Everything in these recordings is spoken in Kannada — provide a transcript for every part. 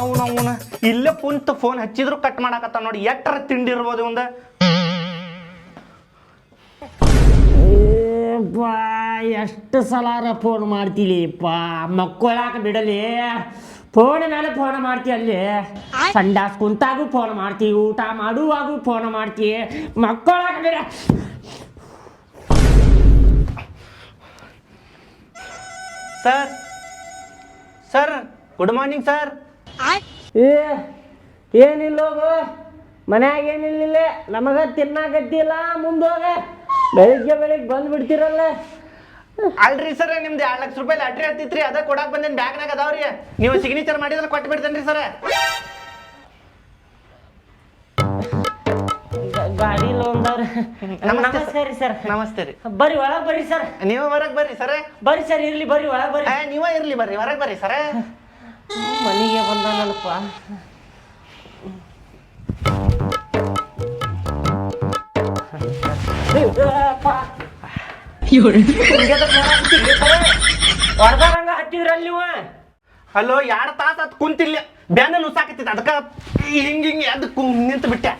ಅವ್ನು ಅವನ. ಇಲ್ಲೇ ಕುಂತ ಫೋನ್ ಹಚ್ಚಿದ್ರು ಕಟ್ ಮಾಡಾಕತ್ತ ನೋಡಿ ಎಟ್ಟರ ತಿಂಡಿ ಇರ್ಬೋದು ಒಂದ ಎಷ್ಟು ಸಲಾರ ಫೋನ್ ಮಾಡ್ತೀನಿ ಮಕ್ಕಳಾಕ ಬಿಡಲಿ. ಫೋನ್ ಮೇಲೆ ಫೋನ್ ಮಾಡ್ತಿ ಅಲ್ಲಿ. ಸಂಡಾಸ್ ಕುಂತಾಗು ಫೋನ್ ಮಾಡ್ತಿ ಊಟ ಮಾಡುವಾಗೂ ಫೋನ್ ಮಾಡ್ತಿ. ಮಕ್ಕಳಾಕ ಬಿಡ. Sir sir good morning sir ಏ ಏನಿಲ್ಲ ಹೋಗು. ಮನ್ಯಾಗ ಏನಿಲ್ಲ ನಮಗ ತಿನ್ನಾಕತ್ತಿಲ್ಲ ಮುಂದೋಗ ಬೆಳಿಗ್ಗೆ ಬೆಳಿಗ್ಗೆ ಬಂದ್ಬಿಡ್ತೀರಲ್ಲ ಅಲ್ರಿ ಸರ್ ನಿಮ್ದು ಎರಡ್ ಲಕ್ಷ ರೂಪಾಯಿ ಲಾಟ್ರಿ ಹತ್ತಿತ್ರಿ ಅದ ಕೊಡಾಕ್ ಬ್ಯಾಗ್ ನಾಗ ಅದಾವ್ರಿ. ನೀವು ಸಿಗ್ನೇಚರ್ ಮಾಡಿದ್ರೆ ಕೊಟ್ಟು ಬಿಡ್ತೇನ್ರಿ ಸರ್. ಗಾಡಿ ಲೋನ್ದವ್ರ ನಮಸ್ತೆ ಸರ್. ನಮಸ್ತೆ ರೀ ಬರ್ರಿ ಒಳಗ್ ಬರ್ರಿ ಸರ್. ನೀವು ಹೊರಗ್ ಬರ್ರಿ ಸರ್. ಬರ್ರಿ ಸರ್ ಇರ್ಲಿ ಬರ್ರಿ ಒಳಗ್ ಬರ್ರಿ. ನೀವ ಇರ್ಲಿ ಬರ್ರಿ ಹೊರಗ್ ಬರ್ರಿ ಸರ್. ಮನೆಗೆ ಬಂದಾನಲ್ಪ ಹೊರಗಾರಂಗ ಹಲೋ, ಎರಡು ತಾಸ ಅದ್ ಕುಂತಿಲ್ಲ ಬ್ಯಾನ ನುಸಾಕತ್ತಿತ್ತು ಅದಕ್ಕ ಹಿಂಗ ಹಿಂಗ ಅದ್ ನಿಂತು ಬಿಟ್ಟೆ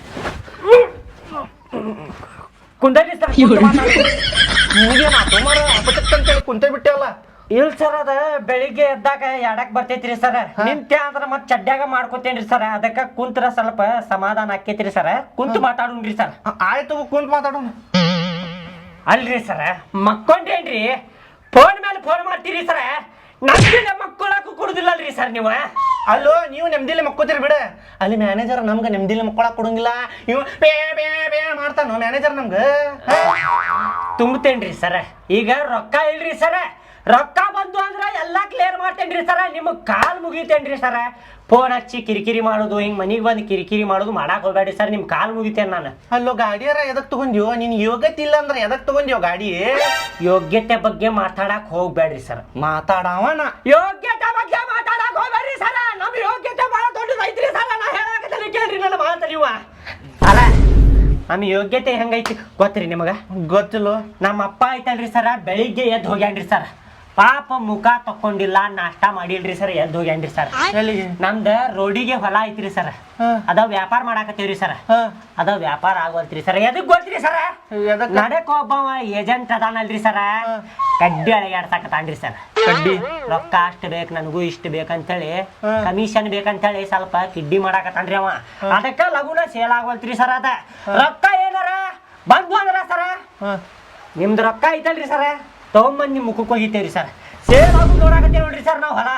ಕುಂದರಿ ಸರ್ ನಿಮಗೆ ಸುಮಾರು ಅಪಚಕ್ಕಂತೇಳಿ ಕುಂತೇ ಬಿಟ್ಟೆ ಅಲ್ಲ. ಇಲ್ ಸರ್ ಅದ ಬೆಳಿಗ್ಗೆ ಎದ್ದಾಗ ಎಡಕ್ ಬರ್ತೈತ್ರಿ ಸರ್. ನಿಂತೆ ಅಂದ್ರ ಮತ್ ಚಡ್ಡ್ಯಾಗ ಮಾಡ್ಕೋತೇನ್ರಿ ಸರ್. ಅದಕ್ಕ ಕುಂತ್ರ ಸ್ವಲ್ಪ ಸಮಾಧಾನ ಆಕೇತ್ರಿ ಸರ್. ಕುಂತು ಮಾತಾಡುನ್ರಿ ಸರ್. ಆಯ್ತು ಕುಂತ್ ಮಾತಾಡೋಣ. ಅಲ್ರಿ ಸರ್. ಮಕ್ಕೊಂಡೇನ್ರಿ? ಫೋನ್ ಮೇಲೆ ಫೋನ್ ಮಾಡ್ತೀರಿ ಸರ್. ನಮ್ದಿಲ್ಲ ಮಕ್ಕೊಳಕ್ಕೂ ಕೊಡುದಿಲ್ಲಲ್ರಿ ಸರ್ ನೀವು. ಅಲ್ಲೋ ನೀವು ನೆಮ್ಮದಿಲಿ ಮಕ್ಕೋತೀರಿ ಬಿಡ. ಅಲ್ಲಿ ಮ್ಯಾನೇಜರ್ ನಮ್ಗೆ ನೆಮ್ಮದಿಲಿ ಮಕ್ಕೊಳಕ್ ಕೊಡಂಗಿಲ್ಲ. ಇವ ಪೇ ಪೇ ಪೇ ಮಾಡ್ತಾನೋ ಮ್ಯಾನೇಜರ್ ನಮ್ಗೆ? ತುಂಬತೇನ್ರಿ ಸರ್. ಈಗ ರೊಕ್ಕ ಇಲ್ರಿ ಸರ. ರೊಕ್ಕ ಬಂತು ಅಂದ್ರೆ ಎಲ್ಲ ಕ್ಲಿಯರ್ ಮಾಡ್ತೇನ್ರಿ ಸರ ನಿಮಗ್ ಕಾಲ್ ಮುಗಿತೇನ್ರಿ ಸರ ಫೋನ್ ಹಚ್ಚಿ ಕಿರಿಕಿರಿ ಮಾಡೋದು ಹಿಂಗ್ ಮನಿಗ್ ಬಂದು ಕಿರಿಕಿರಿ ಮಾಡೋದು ಮಾಡಕ್ ಹೋಗ್ಬೇಡಿ ಸರ್ ನಿಮ್ ಕಾಲ್ ಮುಗಿತೇನೆ ನಾನು. ಅಲ್ಲೋ ಗಾಡಿಯಾರ ಎದಕ್ ತಗೊಂಡ್ಯೋ? ನಿನ್ ಯೋಗ್ಯತೆ ಇಲ್ಲ ಅಂದ್ರೆ ಎದಕ್ ತಗೊಂಡ್ಯೋ ಗಾಡಿ? ಯೋಗ್ಯತೆ ಬಗ್ಗೆ ಮಾತಾಡಕ್ ಹೋಗ್ಬೇಡ್ರಿ ಸರ್ ಮಾತಾಡವನ? ಯೋಗ್ಯತೆ ಬಗ್ಗೆ ಮಾತಾಡಕ್ ಹೋಗ್ಬೇಡ್ರಿ ಸರ ನಮ್ ಯೋಗ್ಯತೆ ಬಹಳ ದೊಡ್ಡದೈತ್ರಿ ಸರ ನಾ ಹೇಳಾಕತ್ತೀನಿ ಕೇಳ್ರಿ ನನ್ನ ಮಾತು ನೀವ. ಅಲ್ಲ ನಮ್ ಯೋಗ್ಯತೆ ಹೆಂಗೈತಿ ಗೊತ್ತ್ರಿ ನಿಮಗ? ಗೊತ್ತಿಲ್ಲ. ನಮ್ಮ ಅಪ್ಪ ಐತಲ್ರಿ ಸರ ಬೆಳಿಗ್ಗೆ ಎದ್ದು ಹೋಗ್ಯಾನ್ರಿ ಸರ್ ಪಾಪ ಮುಖ ತಕ್ಕೊಂಡಿಲ್ಲ ನಾಷ್ಟ ಮಾಡಿಲ್ರಿ ಸರ್ ಎದ್ದು ಹೋಗ್ಯಾನ್ರಿ ಸರ್ ಎಲ್ಲಿಗೆ ನಮ್ದ ರೋಡಿಗೆ ಹೊಲ ಐತ್ರಿ ಸರ್. ಅದ ವ್ಯಾಪಾರ ಮಾಡಾಕತ್ತೀವ್ರಿ ಸರ್. ಅದ ವ್ಯಾಪಾರ ಆಗವಲ್ತ್ರಿ ಸರ್ ಎದಕ್ ಗೊತ್ತ್ರಿ ಸರ್ ನಡಕ್ ಒಬ್ಬವ ಏಜೆಂಟ್ ಅದಾನಲ್ರಿ ಸರ್ ಕಡ್ಡಿ ಅಳಗ್ಯಾಡ್ಸಕತ್ತಾನ್ರಿ ಸರ್ ಕಡ್ಡಿ? ರೊಕ್ಕ ಅಷ್ಟ್ ಬೇಕ್ ನನಗೂ ಇಷ್ಟ ಬೇಕಂತೇಳಿ ಹೇಳಿ ಕಮಿಷನ್ ಬೇಕಂತೇಳಿ ಸ್ವಲ್ಪ ಕಿಡ್ಡಿ ಮಾಡಾಕತ್ತಾನ್ರಿ ಅವ. ಅದಕ್ಕ ಲಗುನ ಸೇಲ್ ಆಗವಲ್ತ್ರಿ ಸರ್ ಅದ. ರೊಕ್ಕ ಏನಾರ ಬಂದ್ವು ಅಂದ್ರ ಸರ ಹಾ. ನಿಮ್ದು ರೊಕ್ಕ ಐತಲ್ರಿ ಸರ ತಗೊಂಬಂದ್ ನಿಮ್ ಮುಖಕ್ಕೆ ಹೋಗಿತ್ತೇವ್ರಿ ಸರ್ ಸೇಮ್ ಆಗು ನೋಡಾಕತ್ತೇವ್ ನೋಡ್ರಿ ಸರ್ ನಾವು ಹೊಲ.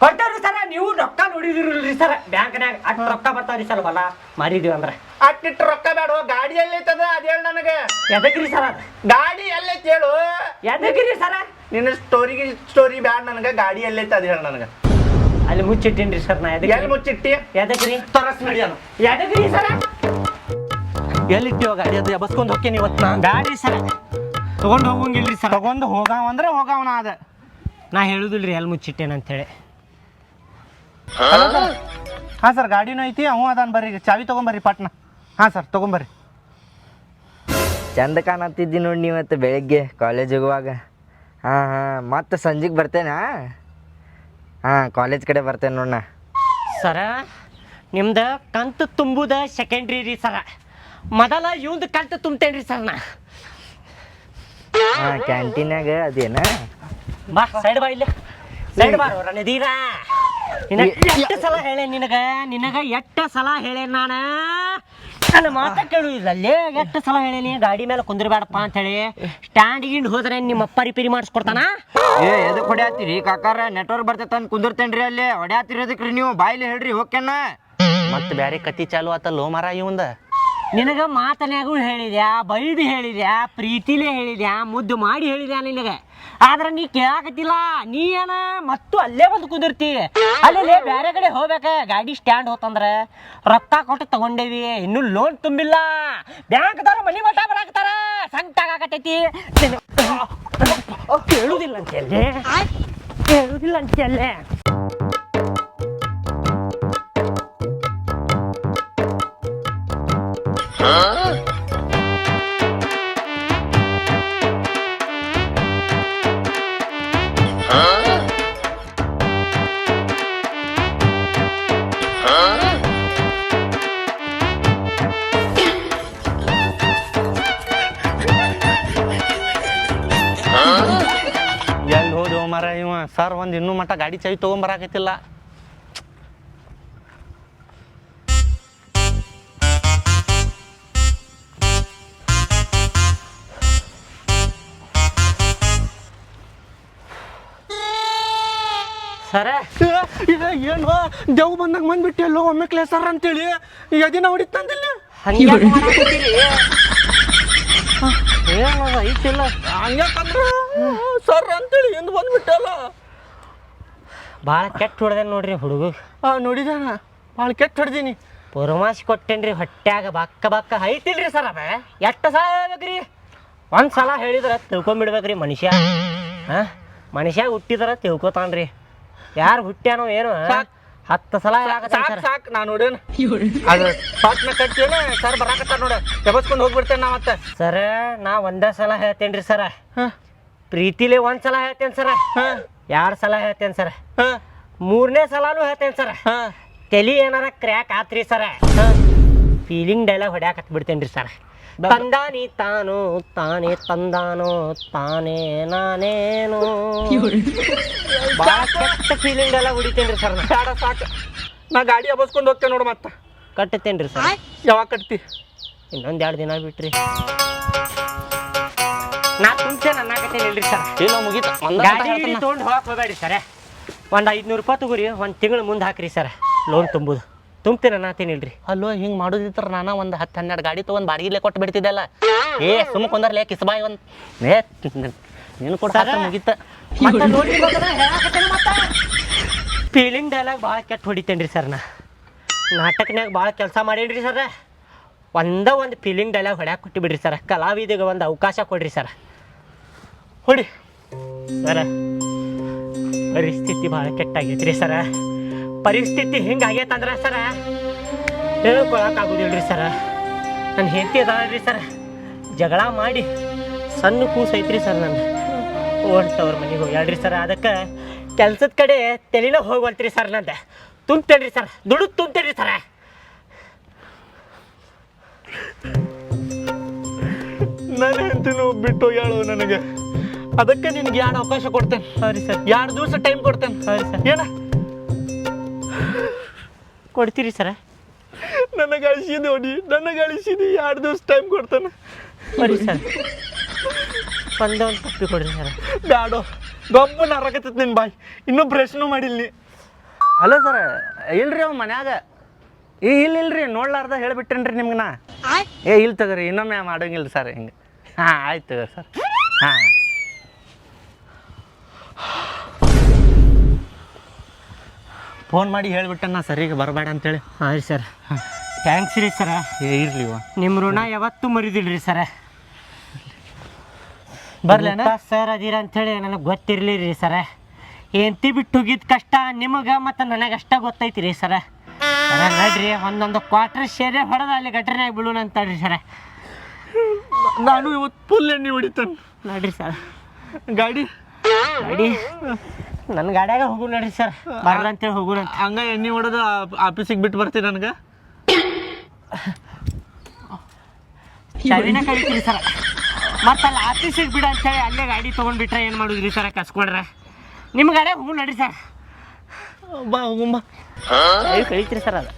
ಕೊಟ್ಟೇವ್ರಿ ಸರ್ ನೀವು ರೊಕ್ಕ ನೋಡಿದಿರಲ್ರಿ ಸರ್. ಬ್ಯಾಂಕ್ನ್ಯಾಗ ಅಟ್ ರೊಕ್ಕ ಬರ್ತಾವ್ರಿ ಸರ್ ಹೊಲ. ಮಾರಿದೀವಿ ಅಂದ್ರೆ. ಅಟ್ಟಿಟ್ಟು ರೊಕ್ಕ ಬೇಡ ಗಾಡಿ ಎಲ್ಲೈತದ ಅದ ಹೇಳ ನನಗೆ. ಎದಕ್ರಿ ಸರ್ ಅದ? ಗಾಡಿ ಎಲ್ಲೈತಿ ಹೇಳು. ಎದಕ್ರಿ ಸರ? ನಿನ್ನ ಸ್ಟೋರಿಗೆ ಸ್ಟೋರಿ ಬ್ಯಾಡ ನನಗೆ ಗಾಡಿ ಎಲ್ಲೈತಿ ಅದ ಹೇಳ ನನಗೆ. ಅಲ್ಲಿ ಮುಚ್ಚಿಟ್ಟಿನ್ರಿ ಸರ್ ನಾ ಎಲ್ಲಿ ಎದಕ್ರಿ ಮುಚ್ಚಿಟ್ಟಿ? ಎದಕ್ರಿ? ತರಸ್ ನಡಿಯೋನು ಎದಕ್ರಿ ಸರ? ಎಲ್ಲಿಟ್ಟಿವ ಗಾಡಿ ಅದು ಬಸ್ಕೊಂಡು ಹೋಗ್ತೀನಿ ಇವತ್ತು ಗಾಡಿ ಸರ ತಗೊಂಡ್ ಹೋಗಂಗಿಲ್ರಿ ಸರ್. ತಗೊಂಡು ಹೋಗಾವ ಅಂದ್ರೆ ಹೋಗಾವನ ಅದ ನಾ ಹೇಳುದಿಲ್ರಿ ಎಲ್ಲಿ ಮುಚ್ಚಿಟ್ಟೇನ ಅಂತೇಳಿ ಹಾ? ಸರ್. ಗಾಡಿನೂ ಐತಿ ಅವ ಅದಾನ ಬರ್ರಿ. ಚಾವಿ ತೊಗೊಂಬರ್ರಿ ಪಟ್ನ. ಹಾ ಸರ್ ತೊಗೊಂಬರ್ರಿ ಚಂದ ಕಾಣತ್ತಿದ್ದಿ ನೋಡಿ ನೀವು ಇವತ್ತು ಬೆಳಿಗ್ಗೆ ಕಾಲೇಜ್ ಹೋಗುವಾಗ. ಹಾಂ ಹಾಂ ಮತ್ತೆ ಸಂಜೆಗೆ ಬರ್ತೇನಾ? ಹಾಂ ಕಾಲೇಜ್ ಕಡೆ ಬರ್ತೇನೆ ನೋಡಣ ಸರ ನಿಮ್ದು ಕಂತು ತುಂಬುದ ಸೆಕೆಂಡ್ರಿ ರೀ ಸರ. ಮೊದಲ ಇವಂದು ಕಂತು ತುಂಬ್ತೇನ್ರಿ ಸರ್ ನಾ. ಹಾಂ ಕ್ಯಾಂಟೀನ್ಯಾಗ ಅದೇನ? ಬಾ ಸೈಡ್ ಬಾ ಇಲ್ಲಿ. ಸೈಡ್ ಬಾ. ರಣದೀರ ಎಷ್ಟ ಎಷ್ಟು ಸಲ ಹೇಳೆ ನಿನಗ? ನಿನಗ ಎಷ್ಟು ಸಲ ಹೇಳೆ ನಾನ? ನನ್ನ ಮಾತ ಕೇಳು ಅಲ್ಲೇ ಎಷ್ಟು ಸಲ ಹೇಳೇನಿ ಗಾಡಿ ಮೇಲೆ ಕುಂದ್ರಬೇಡಪ್ಪ ಅಂತ ಹೇಳಿ ಸ್ಟ್ಯಾಂಡ್ ಗಿಂಡ್ ಹೋದ್ರೆ ನಿಮ್ಮ ಅಪ್ಪ ರಿಪೇರಿ ಮಾಡಿಸ್ಕೊಡ್ತಾನ? ಏ ಎದಕ್ಕೆ ಹೊಡ್ಯಾತಿರಿ? ಕಾಕಾರ ನೆಟ್ವರ್ಕ್ ಬರ್ತೈತೆ ಅಂತ ಕುಂದಿರ್ತೇನ್ರಿ ಅಲ್ಲಿ. ಹೊಡ್ಯಾತಿರೋದಕ್ರಿ ನೀವು? ಬಾಯ್ಲಿ ಹೇಳ್ರಿ ಹೋಗ್ಯಾನ ಮತ್ತೆ ಬ್ಯಾರೆ ಕತಿ ಚಾಲು ಆತಲ್ಲೋ ಮರ ಇವಂದ. ನಿನಗ ಮಾತನ್ಯಾಗೂ ಹೇಳಿದ್ಯಾ, ಬೈದು ಹೇಳಿದ್ಯಾ, ಪ್ರೀತಿಲೇ ಹೇಳಿದ್ಯಾ, ಮುದ್ದು ಮಾಡಿ ಹೇಳಿದ್ಯಾ ನಿನಗೆ? ಆದ್ರೆ ನೀ ಕೇಳಾಕತ್ತಿಲ್ಲ, ನೀ ಏನ ಮತ್ತು ಅಲ್ಲೇ ಬಂದು ಕುದಿರ್ತಿ? ಅಲ್ಲೇ ಬೇರೆ ಕಡೆ ಹೋಗ್ಬೇಕ, ಗಾಡಿ ಸ್ಟ್ಯಾಂಡ್ ಹೋತಂದ್ರೆ ರೊಕ್ಕ ಕೊಟ್ಟು ತಗೊಂಡೇವಿ, ಇನ್ನು ಲೋನ್ ತುಂಬಿಲ್ಲ. ಬ್ಯಾಂಕ್ದವ್ರು ಮನಿ ಮಠ ಬರಾಕತ್ತಾರ, ಸಂಕಟ ಆಗಾಕತ್ತೈತಿ. ಕೇಳುದಿಲ್ಲ ಅಂತಲ್ಲೇ ಕೇಳುದಿಲ್ಲ ಎಲ್ಲಿ ಹೋದವ ಮರ ಇವ ಸರ್ ಒಂದು ಇನ್ನೂ ಮಟ್ಟ ಗಾಡಿ ಚಾವಿ ತೊಗೊಂಬರಾಕತ್ತಿಲ್ಲ ಸರ? ಏನು? ದೇವ್ ಬಂದಾಗ ಬಂದ್ಬಿಟ್ಟು ಎಲ್ಲೋ ಒಮ್ಮೆ ಕ್ಲೇಸರ್ ಅಂತೇಳಿ. ಎದಿನ ಹೊಡಿತಂದಿಲ್ಲ ಏನದ ಐತಿಲ್ಲ ಹಂಗ್ಯಾಕಂದ್ರ? ಸರ್ ಅಂತೇಳಿ ಎಂದು ಬಂದ್ಬಿಟ್ಟಲ್ಲ. ಭಾಳ ಕೆಟ್ಟ ಹೊಡೆದ ನೋಡ್ರಿ ಹುಡುಗ. ಆ ನೋಡಿದಾನ ಭಾಳ ಕೆಟ್ಟ ಹೊಡ್ದೀನಿ. ಪುರಮಾಸಿ ಕೊಟ್ಟೇನ್ರಿ ಹೊಟ್ಯಾಗ ಬಕ್ಕ ಬಕ್ಕ ಐತಿಲ್ರಿ ಸರ್ ಅದ. ಎಷ್ಟು ಸಲ ಹೇಳ್ಬೇಕ್ರಿ? ಒಂದು ಸಲ ಹೇಳಿದ್ರೆ ತಿಳ್ಕೊಂಬಿಡ್ಬೇಕ್ರಿ ಮನುಷ್ಯ. ಹಾಂ? ಮನುಷ್ಯ ಹುಟ್ಟಿದ್ರ ತಿಳ್ಕೊತಾನ್ರಿ. ಯಾರು ಹುಟ್ಟ್ಯಾನೋ ಏನು ಸಾಕ್. ಹತ್ತು ಸಲ ಸಾಕು ಸಾಕ್ ಸಾಕ್ ನಾ ನೋಡೇನ. ಅದು ಪಾಟ್ನ ಕಟ್ಟೇನ ಸರ್ ಬರಾಕತ್ತಾರ ನೋಡ. ಎಬಸ್ಕೊಂಡು ಹೋಗ್ಬಿಡ್ತೇನೆ ನಾ ಮತ್ತೆ. ಸರ ನಾ ಒಂದೇ ಸಲ ಹೇಳ್ತೇನ್ರಿ ಸರ. ಹಾಂ. ಪ್ರೀತಿಲಿ ಒಂದ್ ಸಲ ಹೇಳ್ತೇನೆ ಸರ. ಯಾರ ಎರಡು ಸಲ ಹೇಳ್ತೇನೆ ಸರ? ಹಾಂ. ಮೂರನೇ ಸಲನೂ ಹೇಳ್ತೇನೆ ಸರ. ಹಾಂ. ತಲಿ ಏನಾರ ಕ್ರ್ಯಾಕ್ ಆತ್ರಿ ಸರ. ಫೀಲಿಂಗ್ ಡೈಲಾಗ್ ಹೊಡ್ಯಾಕತ್ ಬಿಡ್ತೇನ್ರಿ ಸರ್. ತಂದಾನಿ ತಾನು ತಾನೇ ತಂದಾನು ತಾನೇ ನಾನೇನು. ಭಾಳ ಕೆಟ್ಟ ಫೀಲಿಂಗ್ ಎಲ್ಲ ಹೊಡಿತೇನ್ರಿ ಸರ್ ಸಾಡ ಬೇಡ ಸಾಕು. ನಾ ಗಾಡಿ ಹಬ್ಬಸ್ಕೊಂಡು ಹೋಗ್ತೇನೆ ನೋಡು ಮತ್ತೆ. ಕಟ್ಟತೇನ್ರಿ ಸರ್ ಯಾವಾಗ ಕಟ್ತಿ? ಇನ್ನೊಂದ್ ಎರಡು ದಿನ ಬಿಟ್ರಿ. ನಾ ತುಂಬ್ತೆ ನನ್ನ ಇಲ್ರಿ ಸರ್ ಏನೋ ಒಂದು ಗಾಡಿ ತೊಗೊಂಡು ಹೋಗಕ್ ಹೋಗಬೇಡಿ ಸರ್ ಒಂದು ಐದ್ನೂರು ರೂಪಾಯಿ ತಗೋರಿ ಒಂದು ತಿಂಗಳು ಮುಂದೆ ಹಾಕ್ರಿ ಸರ್ ಲೋನ್ ತುಂಬುದು. ತುಂಬ್ತೇನೆ ಇಲ್ರಿ ಅಲ್ಲೋ ಹಿಂಗೆ ಮಾಡೋದಿತ್ರ ನಾನು ಒಂದು ಹತ್ತು ಹನ್ನೆರಡು ಗಾಡಿ ತೊಗೊಂಡು ಬಾಡಿಗೆಲೆ ಕೊಟ್ಟು ಬಿಡ್ತಿದ್ದೆಲ್ಲ. ಏ ಸುಮ್ಮ ಕೊಂದರ್ಲೆ ಕಿಸ್ಬಾಯ್ ಒಂದು. ಏ ನೀನು ಕೂಡ ಮುಗಿತ. ಫೀಲಿಂಗ್ ಡೈಲಾಗ್ ಭಾಳ ಕೆಟ್ಟ ಹೊಡಿತೇನ್ರಿ ಸರ್ ನಾ. ನಾಟಕನಾಗ ಭಾಳ ಕೆಲಸ ಮಾಡೇನ್ರಿ ಸರ್. ಒಂದ ಒಂದು ಫೀಲಿಂಗ್ ಡೈಲಾಗ್ ಹೊಡ್ಯಾಕ ಕೊಟ್ಟು ಬಿಡ್ರಿ ಸರ್. ಕಲಾವಿದಿಗೆ ಒಂದು ಅವಕಾಶ ಕೊಡ್ರಿ ಸರ್. ಹೊಡಿ. ಸರ ಪರಿಸ್ಥಿತಿ ಭಾಳ ಕೆಟ್ಟಾಗೈತ್ರಿ ಸರ. ಪರಿಸ್ಥಿತಿ ಹಿಂಗಾಗೈತಂದ್ರೆ ಸರ ಹೇಳ್ಕೊಳಕ್ ಆಗುದಿಲ್ರಿ ಸರ. ನನ್ನ ಹೆಂಡತಿ ಅದಾಳ್ರಿ ಸರ್. ಜಗಳ ಮಾಡಿ ಸಣ್ಣ ಕೂಸ್ ಐತ್ರಿ ಸರ್ ನನ್ನ ಓಡ್ತವ್ರ ಮನೆಗೆ ಹೋಗ್ಯಾಳ್ರಿ ಸರ್. ಅದಕ್ಕೆ ಕೆಲ್ಸದ ಕಡೆ ತಲೆನ ಹೋಗ್ವಲ್ತ್ರಿ ಸರ್ ನಂದು. ತುಂಬ್ತೇನ್ರಿ ಸರ್. ದುಡುಕ್ ತುಂಬ್ತೇನ್ರಿ ಸರ. ನನ್ನ ಹೆಂಡತಿನೂ ಬಿಟ್ಟು ಹೋಗ್ಯಾಳು ನನಗೆ. ಅದಕ್ಕೆ ನಿನ್ಗೆ ಎರಡು ಅವಕಾಶ ಕೊಡ್ತೇನೆ? ಸರಿ ಸರ್. ಎರಡು ದಿವಸ ಟೈಮ್ ಕೊಡ್ತೇನೆ? ಸರಿ ಸರ್. ಏನ? ಕೊಡ್ತೀರಿ ಸರ? ನನಗೆ ಅಳಿಸಿದೆ ನೋಡಿ ನನಗೆ ಅಳಿಸಿದಿ ಎರಡು ದಿವಸ ಟೈಮ್ ಕೊಡ್ತಾನೆ. ಸರಿ ಸರ್. ಒಂದೇ ಒಂದು ತಪ್ಪಿ ಕೊಡ್ರಿ ಸರ್. ಬ್ಯಾಡೋ ಗಬ್ಬು ನರಕತ್ತೈತೆ ನಿನ್ನ ಬಾಯ್. ಇನ್ನೂ ಬ್ರಷ್ನು ಮಾಡಿಲ್ಲ ನೀ. ಅಲ್ಲ ಸರ್ ಇಲ್ರಿ ಅವ್ ಮನ್ಯಾಗ. ಏ ಇಲ್ಲ ಇಲ್ರಿ ನೋಡ್ಲಾರ್ದ ಹೇಳ್ಬಿಟ್ಟೇನ್ರಿ ನಿಮ್ಗೆ ನಾ ಏ ಇಲ್ಲ ತಗೋರಿ ಇನ್ನೊಮ್ಮೆ ಮಾಡೋಂಗಿಲ್ಲ ಸರ್ ಹಿಂಗೆ. ಹಾಂ ಆಯ್ತು ತಗೋರಿ ಸರ್. ಹಾಂ. ಫೋನ್ ಮಾಡಿ ಹೇಳ್ಬಿಟ್ಟೆ ನಾ ಸರಿಗೆ ಬರಬೇಡ ಅಂತೇಳಿ. ಹಾಂ ರೀ ಸರ್. ಥ್ಯಾಂಕ್ಸ್ ರೀ ಸರ. ಇರಲಿ ಇರ್ಲಿ ನಿಮ್ಮ ಋಣ ಯಾವತ್ತೂ ಮರಿದಿಲ್ರಿ ಸರ. ಬರ್ಲೇನ? ಸರ್ ಅದೀರ ಅಂಥೇಳಿ ನನಗೆ ಗೊತ್ತಿರಲಿ ರೀ ಸರ. ಎಂತಿ ಬಿಟ್ಟು ಹೋಗಿದ್ದ ಕಷ್ಟ ನಿಮಗೆ ಮತ್ತು ನನಗಷ್ಟ ಗೊತ್ತೈತಿ ರೀ ಸರ. ಸರ ನಡ್ರಿ ಒಂದೊಂದು ಕ್ವಾರ್ಟರ್ ಶೇರೆ ಹೊಡೆದ ಅಲ್ಲಿ ಗಟ್ರನ್ಯಾಗ ಬೀಳೋಣ ರೀ ಸರ. ನಾನು ಇವತ್ತು ಫುಲ್ ಎಣ್ಣೆ ಹೊಡಿತೇನೆ? ನಡ್ರಿ ಸರ್. ಗಾಡಿ? ಗಾಡಿ? ನನ್ನ ಗಾಡ್ಯಾಗ ಹೋಗು ನಡ್ರಿ ಸರ್. ಬರ್ಲ ಅಂತೇಳಿ ಹೋಗು ಅಂತ ಹಂಗ ಎಣ್ಣೆ ಹೊಡೆದು ಆಫೀಸಿಗೆ ಬಿಟ್ಟು ಬರ್ತೀನಿ ನನಗೆ? ಚಾವಿನ ಕಳಿತೀರಿ ಸರ್. ಮತ್ತೆ ಅಲ್ಲಿ ಆಫೀಸಿಗೆ ಬಿಡ ಅಂತೇಳಿ ಅಲ್ಲೇ ಗಾಡಿ ತೊಗೊಂಡ್ಬಿಟ್ರೆ ಏನು ಮಾಡಿದ್ರಿ ಸರ್ ಕಸ್ಕೊಂಡ್ರೆ? ನಿಮ್ಮ ಗಾಡ್ಯಾಗ ಹೋಗು ನಡ್ರಿ ಸರ್. ಬಾ ಹೋಗುಂಬ ಕಳಿತೀರಿ ಸರ್ ಅದು.